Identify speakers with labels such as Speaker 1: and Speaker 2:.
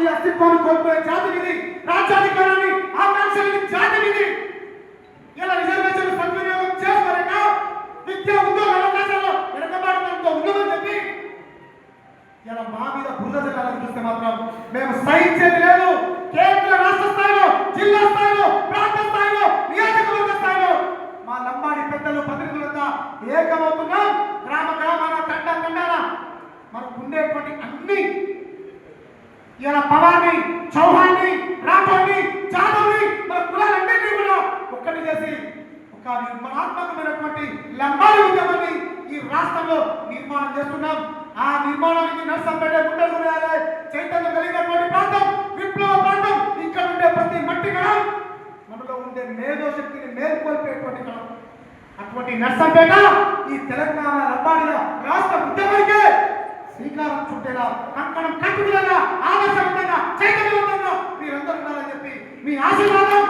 Speaker 1: జాతి అస్తిత్వాన్ని కోల్పోయే జాతి ఇది రాజ్యాధికారాన్ని ఆకాంక్షలేని జాతి ఇది ఇలా రిజర్వేషన్ సద్వినియోగం చేసుకోలేక విద్య ఉద్యోగ అవకాశాలు వెనకబాటుతో ఉండమని చెప్పి ఇలా మా మీద బురద చూస్తే మాత్రం మేము సహించేది లేదు. కేంద్ర రాష్ట్ర స్థాయిలో జిల్లా స్థాయిలో ప్రాంత స్థాయిలో నియోజకవర్గ స్థాయిలో మా లంబాడి పెద్దలు ప్రతినిధులంతా ఏకమవుతున్నాం. గ్రామ గ్రామాల తండ తండాల మనకు ఉండేటువంటి అన్ని పవార్ని చౌహాన్ని రాఠోడ్ని జాదవ్ని మన కులాలన్నింటినీ కూడా ఒక్కటి చేసి ఒక నిర్మాణాత్మకమైనటువంటి లంబాడి ఉద్యమాన్ని ఈ రాష్ట్రంలో నిర్మాణం చేస్తున్నాం. ఆ నిర్మాణానికి నర్సంపేట గుండెలు వేయాలి చైతన్యం కలిగినటువంటి ప్రాంతం విప్లవ ప్రాంతం ఇక్కడ ఉండే ప్రతి మట్టి కణం మనలో ఉండే మేధో శక్తిని మేల్కొల్పేటువంటి కణం అటువంటి నర్సంపేట ఈ తెలంగాణ లంబాడిగా రాష్ట్ర ఉండగా కంకణం కట్టుదలగా ఆదర్శవంతంగా చైతన్యవంతంగా మీరందరూ ఉండాలని చెప్పి మీ ఆశీర్వాదం.